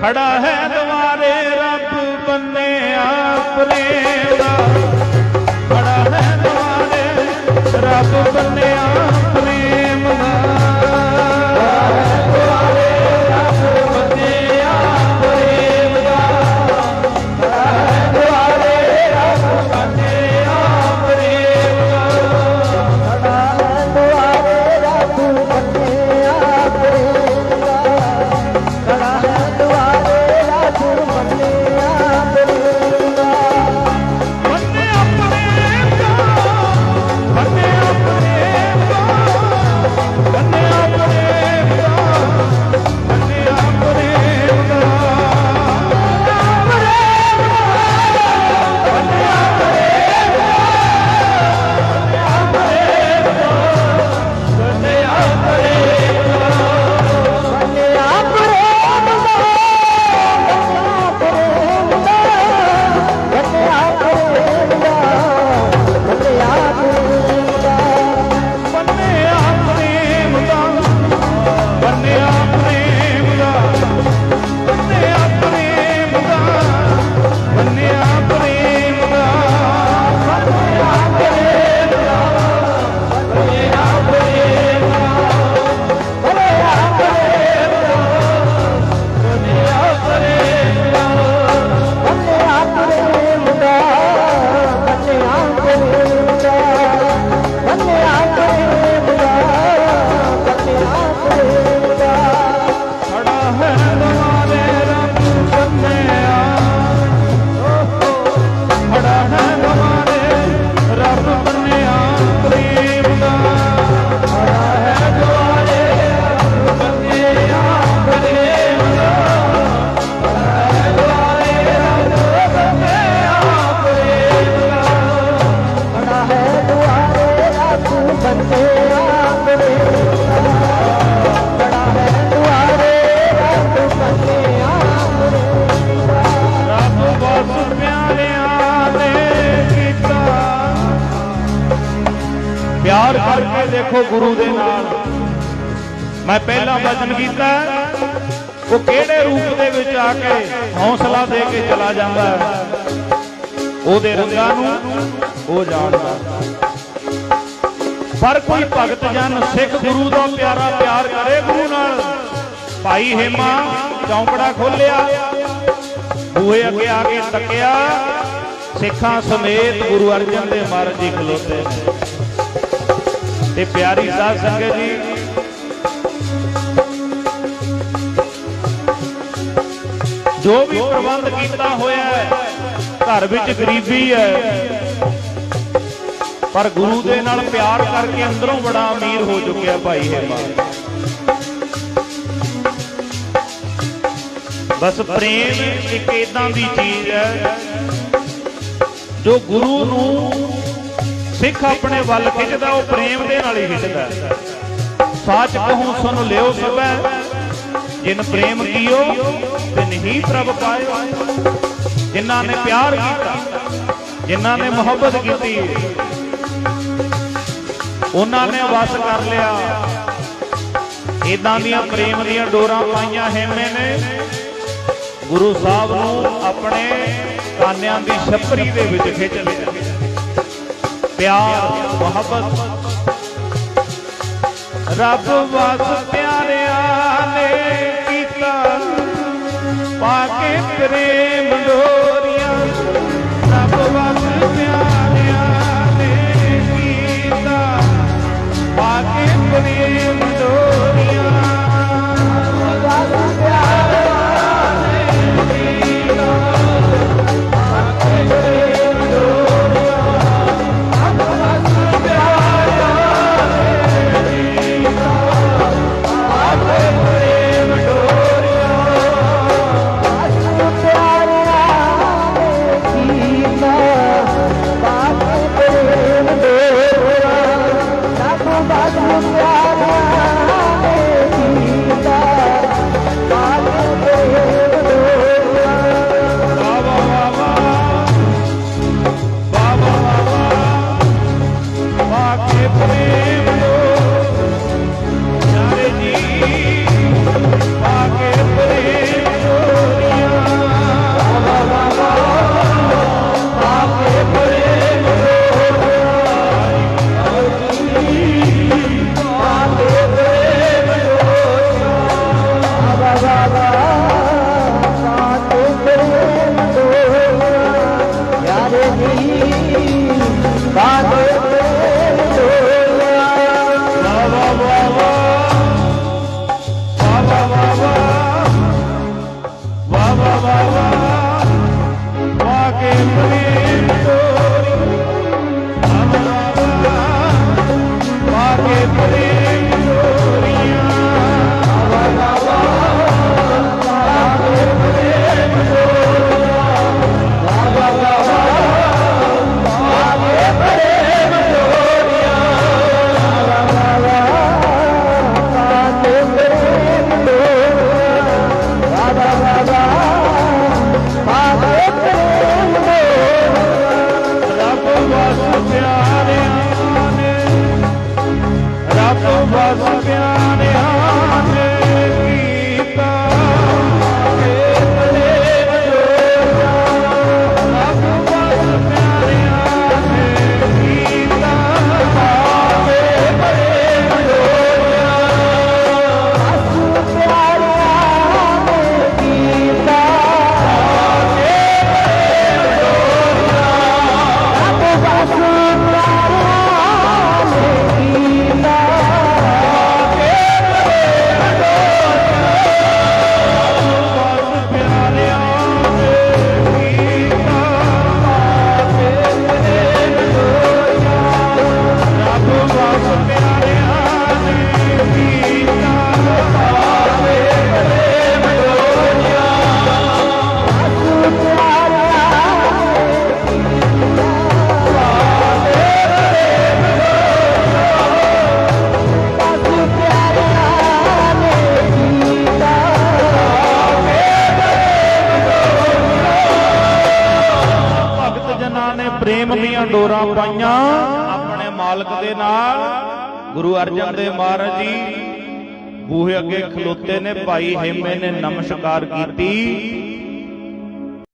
ਖੜਾ ਹੈ ਦੁਆਰੇ ਰੱਬ ਬੰਨੇ ਆਪਣੇ ਪਿਆਰ ਕਰਕੇ ਦੇਖੋ ਗੁਰੂ ਦੇ ਨਾਲ। ਮੈਂ ਪਹਿਲਾ ਵਚਨ ਕੀਤਾ ਉਹ ਕਿਹੜੇ ਰੂਪ ਦੇ ਵਿੱਚ ਆ ਕੇ ਹੌਸਲਾ ਦੇ ਕੇ ਚਲਾ ਜਾਂਦਾ ਉਹਦੇ ਰੰਗਾਂ ਨੂੰ ਉਹ ਜਾਣਦਾ ਪਰ ਕੋਈ ਭਗਤ ਜਨ ਸਿੱਖ ਗੁਰੂ ਦਾ ਪਿਆਰਾ ਪਿਆਰ ਕਰੇ ਗੁਰੂ ਨਾਲ। ਭਾਈ ਹੇਮਾ ਚੌਂਕੜਾ ਖੋਲਿਆ ਬੂਹੇ ਅੱਗੇ ਆ ਕੇ ਤੱਕਿਆ, ਸਿੱਖਾਂ ਸਮੇਤ ਗੁਰੂ ਅਰਜਨ ਦੇਵ ਮਹਾਰਾਜ ਜੀ ਖਲੋਤੇ ਨੇ। ਤੇ ਪਿਆਰੀ ਸਾਧ ਸੰਗਤ ਜੀ। ਜੋ ਵੀ ਪ੍ਰਬੰਧ ਕੀਤਾ ਹੋਇਆ ਹੈ, ਘਰ ਵਿੱਚ ਗਰੀਬੀ ਹੈ। ਪਰ ਗੁਰੂ ਦੇ ਨਾਲ ਪਿਆਰ ਕਰਕੇ ਅੰਦਰੋਂ ਬੜਾ ਅਮੀਰ ਹੋ ਚੁੱਕਿਆ ਭਾਈ ਹੇਮਾ ਬਸ ਪ੍ਰੇਮ ਇੱਕ ਇਦਾਂ ਦੀ ਚੀਜ਼ ਹੈ, ਜੋ ਗੁਰੂ ਨੂੰ ਸਿੱਖ ਆਪਣੇ ਵੱਲ ਖਿੱਚਦਾ, ਉਹ ਪ੍ਰੇਮ ਦੇ ਨਾਲ ਹੀ ਖਿੱਚਦਾ। ਹੈ। ਸਾਚ ਕਹੂੰ ਸੁਨ ਲਿਓ ਸਭੈ, ਜਿਨ ਪ੍ਰੇਮ ਕੀਓ ਤੇ ਨਹੀਂ ਪ੍ਰਭ ਪਾਇਓ। ਜਿਨ੍ਹਾਂ ਨੇ ਪਿਆਰ ਕੀਤਾ, ਜਿਨ੍ਹਾਂ ਨੇ ਮੁਹੱਬਤ ਕੀਤੀ, ਉਹਨਾਂ ਨੇ ਵਸ ਕਰ ਲਿਆ। ਇਦਾਂ ਦੀਆਂ ਪ੍ਰੇਮ ਦੀਆਂ ਡੋਰਾਂ ਪਾਈਆਂ ਹੇਮੇ ਨੇ। ਗੁਰੂ ਸਾਹਿਬ ਨੂੰ ਆਪਣੇ ਕਾਨਿਆਂ ਦੀ ਛੱਪਰੀ ਦੇ ਵਿੱਚ ਖਿੱਚ ਲਿਆ। ਪਿਆਰ ਮੁਹੱਬਤ। ਰੱਬ ਵਸ ਪਿਆਰਿਆਂ ਨੇ ਕੀਤਾ। ਪਾ ਕੇ ਪ੍ਰੇਮ ਡੋਰੀਆਂ Baba. ਪ੍ਰੇਮ ਦੀਆਂ ਡੋਰਾਂ ਪਾਈਆਂ ਆਪਣੇ ਮਾਲਕ ਦੇ ਨਾਲ, ਗੁਰੂ ਅਰਜਨ ਦੇਵ ਮਹਾਰਾਜ ਜੀ। ਬੂਹੇ ਅੱਗੇ ਖਲੋਤੇ ਨੇ, ਭਾਈ ਹੇਮੇ ਨੇ ਨਮਸਕਾਰ ਕੀਤੀ।